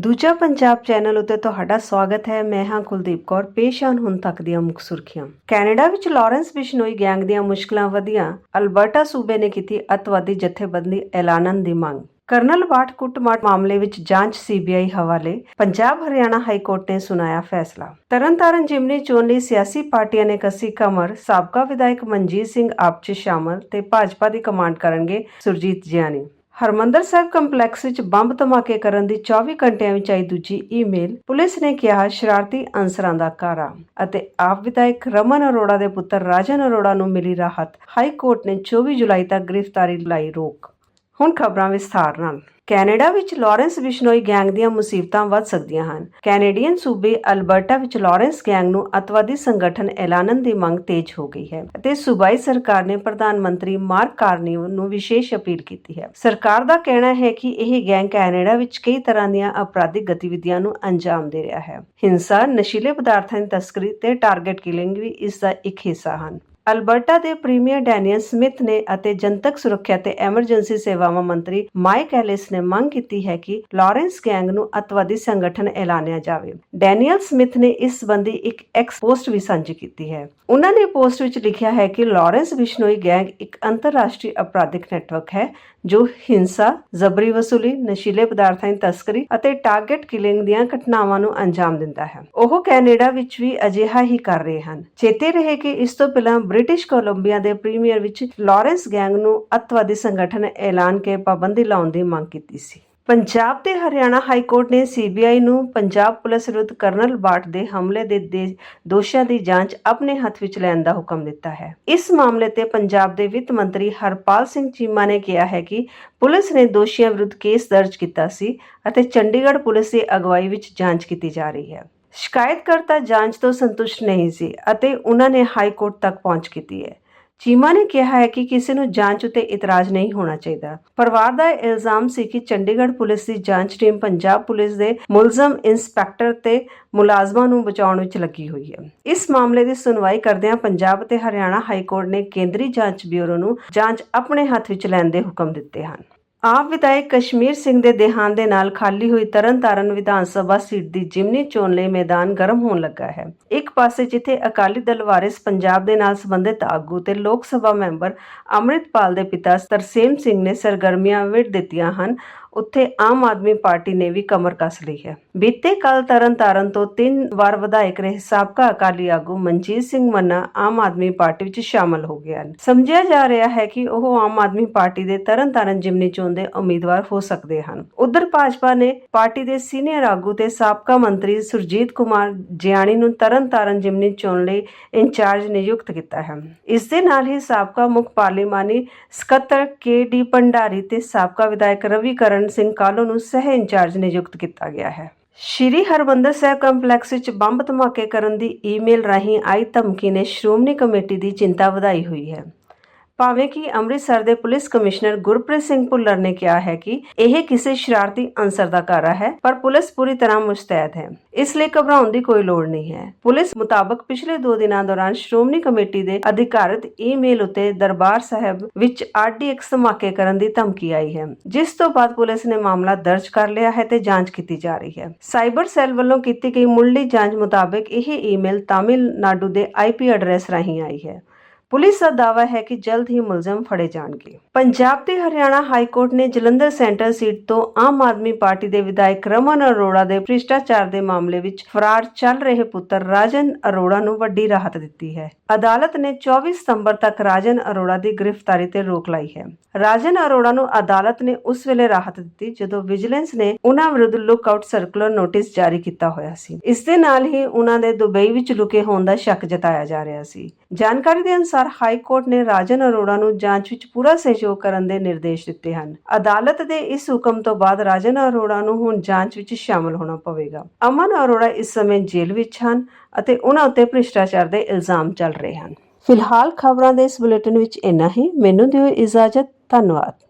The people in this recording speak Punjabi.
ਦੂਜਾ ਪੰਜਾਬ ਚੈਨਲ ਉਤੇ ਤੁਹਾਡਾ ਸਵਾਗਤ ਹੈ। ਮੈਂ ਹਾਂ ਕੁਲਦੀਪ ਕੌਰ। ਪੇਸ਼ ਹਨ ਹੁਣ ਤੱਕ ਦੀਆਂ ਮੁੱਖ ਸੁਰਖੀਆਂ। ਕੈਨੇਡਾ ਵਿੱਚ ਲਾਰੈਂਸ ਬਿਸ਼ਨੋਈ ਗੈਂਗ ਦੀਆਂ ਮੁਸ਼ਕਲਾਂ ਵਧੀਆਂ। ਅਲਬਰਟਾ ਸੂਬੇ ਨੇ ਕੀਤੀ ਅੱਤਵਾਦੀ ਜਥੇਬੰਦੀ ਐਲਾਨਣ ਦੀ ਮੰਗ। ਕਰਨਲ ਬਾਠ ਕੁੱਟਮਾਰ ਮਾਮਲੇ ਵਿੱਚ ਜਾਂਚ ਸੀਬੀਆਈ ਹਵਾਲੇ। ਪੰਜਾਬ ਹਰਿਆਣਾ ਹਾਈ ਕੋਰਟ ਨੇ ਸੁਣਾਇਆ ਫੈਸਲਾ। ਤਰਨਤਾਰਨ ਜਿਮਨੀ ਚੋਣ ਲਈ ਸਿਆਸੀ ਪਾਰਟੀਆਂ ਨੇ ਕੱਸੀ ਕਮਰ। ਸਾਬਕਾ ਵਿਧਾਇਕ ਮਨਜੀਤ ਸਿੰਘ ਆਪ 'ਚ ਸ਼ਾਮਲ ਤੇ ਭਾਜਪਾ ਦੀ ਕਮਾਂਡ ਕਰਨਗੇ ਸੁਰਜੀਤ ਜਿਆਨੀ ਹਰਮੰਦਰ ਸਾਹਿਬ ਕੰਪਲੈਕਸ ਵਿੱਚ ਬੰਬ ਧਮਾਕੇ ਕਰਨ ਦੀ 24 ਘੰਟਿਆਂ ਵਿੱਚ ਆਈ ਦੂਜੀ ਈਮੇਲ, ਪੁਲਿਸ ਨੇ ਕਿਹਾ ਸ਼ਰਾਰਤੀ ਅਨਸਰਾਂ ਦਾ ਕਾਰਾ ਅਤੇ ਆਪ ਵਿਧਾਇਕ ਰਮਨ ਅਰੋੜਾ ਦੇ ਪੁੱਤਰ ਰਾਜਨ ਅਰੋੜਾ ਨੂੰ ਮਿਲੀ ਰਾਹਤ। ਹਾਈ ਕੋਰਟ ਨੇ 24 ਜੁਲਾਈ ਤੱਕ ਗ੍ਰਿਫਤਾਰੀ ਲਾਈ ਰੋਕ। ਹੁਣ ਖਬਰਾਂ ਵਿਸਥਾਰ ਨਾਲ। ਕੈਨੇਡਾ ਵਿੱਚ ਲਾਰੈਂਸ ਬਿਸ਼ਨੋਈ ਗੈਂਗ ਦੀਆਂ ਮੁਸੀਬਤਾਂ ਵੱਧ ਸਕਦੀਆਂ ਹਨ। ਕੈਨੇਡੀਅਨ ਸੂਬੇ ਅਲਬਰਟਾ ਵਿੱਚ ਲਾਰੈਂਸ ਗੈਂਗ ਨੂੰ ਅਤਵਾਦੀ ਸੰਗਠਨ ਐਲਾਨਣ ਦੀ ਮੰਗ ਤੇਜ਼ ਹੋ ਗਈ ਹੈ ਅਤੇ ਸੂਬਾਈ ਸਰਕਾਰ ਨੇ ਪ੍ਰਧਾਨ ਮੰਤਰੀ ਮਾਰਕ ਕਾਰਨੀਵ ਨੂੰ ਵਿਸ਼ੇਸ਼ ਅਪੀਲ ਕੀਤੀ ਹੈ। ਸਰਕਾਰ ਦਾ ਕਹਿਣਾ ਹੈ ਕਿ ਇਹ ਗੈਂਗ ਕੈਨੇਡਾ ਵਿੱਚ ਕਈ ਤਰ੍ਹਾਂ ਦੀਆਂ ਅਪਰਾਧਿਕ ਗਤੀਵਿਧੀਆਂ ਨੂੰ ਅੰਜਾਮ ਦੇ ਰਿਹਾ ਹੈ। ਹਿੰਸਾ, ਨਸ਼ੀਲੇ ਪਦਾਰਥਾਂ ਦੀ ਤਸਕਰੀ ਤੇ ਟਾਰਗੇਟ ਕਿਲਿੰਗ ਵੀ ਇਸ ਦਾ ਇੱਕ ਹਿੱਸਾ ਹਨ। ਅਲਬਰਟਾ ਦੇ ਪ੍ਰੀਮੀਅਰ ਡੈਨੀਅਲ ਸਮਿਥ ਨੇ ਅਤੇ ਜਨਤਕ ਸੁਰੱਖਿਆ ਤੇ ਐਮਰਜੈਂਸੀ ਸੇਵਾਵਾਂ ਮੰਤਰੀ ਮਾਈਕ ਐਲਿਸ ਨੇ ਮੰਗ ਕੀਤੀ ਹੈ ਕਿ ਲਾਰੈਂਸ ਗੈਂਗ ਨੂੰ ਅਤਵਾਦੀ ਸੰਗਠਨ ਐਲਾਨਿਆ ਜਾਵੇ। ਡੈਨੀਅਲ ਸਮਿਥ ਨੇ ਇਸ ਸੰਬੰਧੀ ਇੱਕ ਐਕਸ ਪੋਸਟ ਵੀ ਸਾਂਝੀ ਕੀਤੀ ਹੈ। ਉਹਨਾਂ ਨੇ ਪੋਸਟ ਵਿੱਚ ਲਿਖਿਆ ਹੈ ਕਿ ਲਾਰੈਂਸ ਬਿਸ਼ਨੋਈ ਗੈਂਗ ਇੱਕ ਅੰਤਰਰਾਸ਼ਟਰੀ ਅਪਰਾਧਿਕ ਨੈਟਵਰਕ ਹੈ ਜੋ ਹਿੰਸਾ, ਜ਼ਬਰੀ ਵਸੂਲੀ, ਨਸ਼ੀਲੇ ਪਦਾਰਥਾਂ ਦੀ ਤਸਕਰੀ ਅਤੇ ਟਾਰਗੇਟ ਕਿਲਿੰਗ ਦੀਆਂ ਘਟਨਾਵਾਂ ਨੂੰ ਅੰਜਾਮ ਦਿੰਦਾ ਹੈ। ਉਹ ਕੈਨੇਡਾ ਵਿੱਚ ਵੀ ਅਜਿਹਾ ਹੀ ਕਰ ਰਹੇ ਹਨ। ਚੇਤੇ ਰਹੇ ਕਿ ਇਸ ਤੋਂ ਪਹਿਲਾਂ ਬ੍ਰਿਟਿਸ਼ ਕੋਲੰਬੀਆ ਦੇ ਪ੍ਰੀਮੀਅਰ ਵਿੱਚ ਲਾਰੈਂਸ ਗੈਂਗ ਨੂੰ ਅੱਤਵਾਦੀ ਸੰਗਠਨ ਐਲਾਨ ਕੇ ਪਾਬੰਦੀ ਲਾਉਣ ਦੀ ਮੰਗ ਕੀਤੀ ਸੀ। ਪੰਜਾਬ ਤੇ ਹਰਿਆਣਾ ਹਾਈ ਕੋਰਟ ਨੇ ਸੀਬੀਆਈ ਨੂੰ ਪੰਜਾਬ ਪੁਲਿਸ ਵਿਰੁੱਧ ਕਰਨਲ ਬਾਟ ਦੇ ਹਮਲੇ ਦੇ ਦੋਸ਼ਾਂ ਦੀ ਜਾਂਚ ਆਪਣੇ ਹੱਥ ਵਿੱਚ ਲੈਣ ਦਾ ਹੁਕਮ ਦਿੱਤਾ ਹੈ। ਇਸ ਮਾਮਲੇ ਤੇ ਪੰਜਾਬ ਦੇ ਵਿੱਤ ਮੰਤਰੀ ਹਰਪਾਲ ਸਿੰਘ ਚੀਮਾ ਨੇ ਕਿਹਾ ਹੈ ਕਿ ਪੁਲਿਸ ਨੇ ਦੋਸ਼ੀਆਂ ਵਿਰੁੱਧ ਕੇਸ ਦਰਜ ਕੀਤਾ ਸੀ ਅਤੇ ਚੰਡੀਗੜ੍ਹ ਪੁਲਿਸ ਦੀ ਅਗਵਾਈ ਵਿੱਚ ਜਾਂਚ ਕੀਤੀ ਜਾ ਰਹੀ ਹੈ। ਸ਼ਿਕਾਇਤਕਰਤਾ ਜਾਂਚ ਤੋਂ ਸੰਤੁਸ਼ਟ ਨਹੀਂ ਸੀ ਅਤੇ ਉਹਨਾਂ ਨੇ ਹਾਈ ਕੋਰਟ ਤੱਕ ਪਹੁੰਚ ਕੀਤੀ ਹੈ। ਚੀਮਾ ਨੇ ਕਿਹਾ ਹੈ ਕਿ ਕਿਸੇ ਨੂੰ ਜਾਂਚ ਉਤੇ ਇਤਰਾਜ਼ ਨਹੀਂ ਹੋਣਾ ਚਾਹੀਦਾ। ਪਰਿਵਾਰ ਦਾ ਇਲਜ਼ਾਮ ਸੀ ਕਿ ਚੰਡੀਗੜ੍ਹ ਪੁਲਿਸ ਦੀ ਜਾਂਚ ਟੀਮ ਪੰਜਾਬ ਪੁਲਿਸ ਦੇ ਮੁਲਜ਼ਮ ਇੰਸਪੈਕਟਰ ਤੇ ਮੁਲਾਜ਼ਮਾਂ ਨੂੰ ਬਚਾਉਣ ਵਿੱਚ ਲੱਗੀ ਹੋਈ ਹੈ। ਇਸ ਮਾਮਲੇ ਦੀ ਸੁਣਵਾਈ ਕਰਦਿਆਂ ਪੰਜਾਬ ਤੇ ਹਰਿਆਣਾ ਹਾਈ ਕੋਰਟ ਨੇ ਕੇਂਦਰੀ ਜਾਂਚ ਬਿਊਰੋ ਨੂੰ ਜਾਂਚ ਆਪਣੇ ਹੱਥ ਵਿੱਚ ਲੈਣ ਦੇ ਹੁਕਮ ਦਿੱਤੇ ਹਨ। ਆਪ ਵਿਧਾਇਕ ਕਸ਼ਮੀਰ ਸਿੰਘ ਦੇ ਦੇਹਾਂਤ ਦੇ ਨਾਲ ਖਾਲੀ ਹੋਈ ਤਰਨਤਾਰਨ ਵਿਧਾਨ ਸਭਾ ਸੀਟ ਦੀ ਜਿਮਨੀ ਚੋਣ ਲਈ ਮੈਦਾਨ ਗਰਮ ਹੋਣ ਲੱਗਾ ਹੈ। ਇੱਕ ਪਾਸੇ ਜਿੱਥੇ ਅਕਾਲੀ ਦਲ ਵਾਰਿਸ ਪੰਜਾਬ ਦੇ ਨਾਲ ਸੰਬੰਧਿਤ ਆਗੂ ਤੇ ਲੋਕ ਸਭਾ ਮੈਂਬਰ ਅੰਮ੍ਰਿਤਪਾਲ ਦੇ ਪਿਤਾ ਤਰਸੇਮ ਸਿੰਘ ਨੇ ਸਰਗਰਮੀਆਂ ਵਿੱਢ ਦਿੱਤੀਆਂ ਹਨ ਉੱਥੇ ਆਮ ਆਦਮੀ ਪਾਰਟੀ ਨੇ ਵੀ ਕਮਰ ਕੱਸ ਲਈ ਹੈ। ਬੀਤੇ ਕੱਲ ਤਰਨਤਾਰਨ ਤੋਂ ਤਿੰਨ ਵਾਰ ਵਿਧਾਇਕ ਰਹੇ ਸਾਬਕਾ ਅਕਾਲੀ ਆਗੂ ਮਨਜੀਤ ਸਿੰਘ ਮੰਨਾ ਆਮ ਆਦਮੀ ਪਾਰਟੀ ਵਿੱਚ ਸ਼ਾਮਲ ਹੋ ਗਏ ਹਨ। ਸਮਝਿਆ ਜਾ ਰਿਹਾ ਹੈ ਕਿ ਉਹ ਆਮ ਆਦਮੀ ਪਾਰਟੀ ਦੇ ਤਰਨਤਾਰਨ ਜਿਮਨੀ ਚੋਣ ਦੇ ਉਮੀਦਵਾਰ ਹੋ ਸਕਦੇ ਹਨ। ਉਧਰ ਭਾਜਪਾ ਨੇ ਪਾਰਟੀ ਦੇ ਸੀਨੀਅਰ ਆਗੂ ਤੇ ਸਾਬਕਾ ਮੰਤਰੀ ਸੁਰਜੀਤ ਕੁਮਾਰ ਜਿਆਣੀ ਨੂੰ ਤਰਨਤਾਰਨ ਜਿਮਨੀ ਚੋਣ ਲਈ ਇੰਚਾਰਜ ਨਿਯੁਕਤ ਕੀਤਾ ਹੈ। ਇਸ ਦੇ ਨਾਲ ਹੀ ਸਾਬਕਾ ਮੁੱਖ ਪਾਰਲੀਮਾਨੀ ਸਕੱਤਰ ਕੇ ਡੀ ਭੰਡਾਰੀ ਤੇ ਸਾਬਕਾ ਵਿਧਾਇਕ ਰਵੀ ਕਰਨ ਸਿੰਘ ਕਾਲੋ ਨੂੰ ਸਹਿ ਇੰਚਾਰਜ ਨਿਯੁਕਤ ਕੀਤਾ ਗਿਆ ਹੈ। ਸ਼੍ਰੀ ਹਰਮੰਦਰ ਸਾਹਿਬ ਕੰਪਲੈਕਸ ਵਿੱਚ ਬੰਬ ਧਮਾਕੇ ਕਰਨ ਦੀ ਈਮੇਲ ਰਾਹੀਂ ਆਈ ਧਮਕੀ ਨੇ ਸ਼੍ਰੋਮਣੀ ਕਮੇਟੀ ਦੀ ਚਿੰਤਾ ਵਧਾਈ ਹੋਈ ਹੈ। ਭਾਵੇਂ ਕਿ ਅੰਮ੍ਰਿਤਸਰ ਦੇ ਪੁਲਿਸ ਕਮਿਸ਼ਨਰ ਗੁਰਪ੍ਰੀਤ ਸਿੰਘ ਭੁੱਲਰ ਨੇ ਕਿਹਾ ਹੈ ਕਿ ਇਹ ਕਿਸੇ ਸ਼ਰਾਰਤੀ ਅਨਸਰ ਦਾ ਕਾਰਾ ਹੈ, ਪਰ ਪੁਲਿਸ ਪੂਰੀ ਤਰ੍ਹਾਂ ਮੁਸਤੈਦ ਹੈ। ਇਸ ਲਈ ਘਬਰਾਉਣ ਦੀ ਕੋਈ ਲੋੜ ਨਹੀਂ ਹੈ। ਪੁਲਿਸ ਮੁਤਾਬਕ ਪਿਛਲੇ 2 ਦਿਨਾਂ ਦੌਰਾਨ ਸ਼੍ਰੋਮਣੀ ਕਮੇਟੀ ਦੇ ਅਧਿਕਾਰਤ ਈਮੇਲ ਉਤੇ ਦਰਬਾਰ ਸਾਹਿਬ ਵਿੱਚ ਆਰਡੀਐਕਸ ਧਮਾਕੇ ਕਰਨ ਦੀ ਧਮਕੀ ਆਈ ਹੈ। ਜਿਸ ਤੋਂ ਬਾਅਦ ਪੁਲਿਸ ਨੇ ਮਾਮਲਾ ਦਰਜ ਕਰ ਲਿਆ ਹੈ ਤੇ ਜਾਂਚ ਕੀਤੀ ਜਾ ਰਹੀ ਹੈ। ਸਾਈਬਰ ਸੈੱਲ ਵੱਲੋਂ ਕੀਤੀ ਗਈ ਮੁੱਢਲੀ ਜਾਂਚ ਮੁਤਾਬਕ ਇਹ ਈਮੇਲ ਤਾਮਿਲਨਾਡੂ ਦੇ ਆਈਪੀ ਐਡਰੈਸ ਰਾਹੀਂ ਆਈ ਹੈ। ਪੁਲਿਸ ਦਾ ਦਾਅਵਾ ਹੈ ਕਿ ਜਲਦ ਹੀ ਮੁਲਜ਼ਮ ਫੜੇ ਜਾਣਗੇ। ਪੰਜਾਬ ਤੇ ਹਰਿਆਣਾ ਹਾਈ ਕੋਰਟ ਨੇ ਜਲੰਧਰ ਸੈਂਟਰ ਸੀਟ ਤੋਂ ਆਮ ਆਦਮੀ ਪਾਰਟੀ ਦੇ ਵਿਧਾਇਕ ਰਮਨ ਅਰੋੜਾ ਦੇ ਭ੍ਰਿਸ਼ਟਾਚਾਰ ਦੇ ਮਾਮਲੇ ਵਿੱਚ ਫਰਾਰ ਚੱਲ ਰਹੇ ਪੁੱਤਰ ਰਾਜਨ ਅਰੋੜਾ ਨੂੰ ਵੱਡੀ ਰਾਹਤ ਦਿੱਤੀ ਹੈ। ਅਦਾਲਤ ਨੇ 24 ਸਤੰਬਰ ਤੱਕ ਰਾਜਨ ਅਰੋੜਾ ਦੀ ਗ੍ਰਿਫਤਾਰੀ ਤੇ ਰੋਕ ਲਾਈ ਹੈ। ਰਾਜਨ ਅਰੋੜਾ ਨੂੰ ਅਦਾਲਤ ਨੇ ਉਸ ਵੇਲੇ ਰਾਹਤ ਦਿੱਤੀ ਜਦੋਂ ਵਿਜੀਲੈਂਸ ਨੇ ਉਹਨਾਂ ਵਿਰੁੱਧ ਲੁੱਕਆਊਟ ਸਰਕੂਲਰ ਨੋਟਿਸ ਜਾਰੀ ਕੀਤਾ ਹੋਇਆ ਸੀ। ਇਸ ਦੇ ਨਾਲ ਹੀ ਉਹਨਾਂ ਦੇ ਦੁਬਈ ਵਿੱਚ ਲੁਕੇ ਹੋਣ ਦਾ ਸ਼ੱਕ ਜਤਾਇਆ ਜਾ ਰਿਹਾ ਸੀ। ਜਾਣਕਾਰੀ ਦੇ ਅਨੁਸਾਰ ਹਾਈ ਕੋਰਟ ਨੇ ਰਾਜਨ ਅਰੋੜਾ ਨੂੰ ਜਾਂਚ ਵਿੱਚ ਪੂਰਾ ਸਹਿਯੋਗ ਕਰਨ ਦੇ ਨਿਰਦੇਸ਼ ਦਿੱਤੇ ਹਨ। ਅਦਾਲਤ ਦੇ ਇਸ ਹੁਕਮ ਤੋਂ ਬਾਅਦ ਰਾਜਨ ਅਰੋੜਾ ਨੂੰ ਹੁਣ ਜਾਂਚ ਵਿੱਚ ਸ਼ਾਮਲ ਹੋਣਾ ਪਵੇਗਾ। ਅਮਨ ਅਰੋੜਾ ਇਸ ਸਮੇਂ ਜੇਲ੍ਹ ਵਿੱਚ ਹਨ ਅਤੇ ਉਹਨਾਂ ਉੱਤੇ ਭ੍ਰਿਸ਼ਟਾਚਾਰ ਦੇ ਇਲਜ਼ਾਮ ਚੱਲ ਰਹੇ ਹਨ। ਫਿਲਹਾਲ ਖਬਰਾਂ ਦੇ ਇਸ ਬੁਲੇਟਿਨ ਵਿੱਚ ਇੰਨਾ ਹੀ। ਮੈਨੂੰ ਦਿਓ ਇਜਾਜ਼ਤ। ਧੰਨਵਾਦ।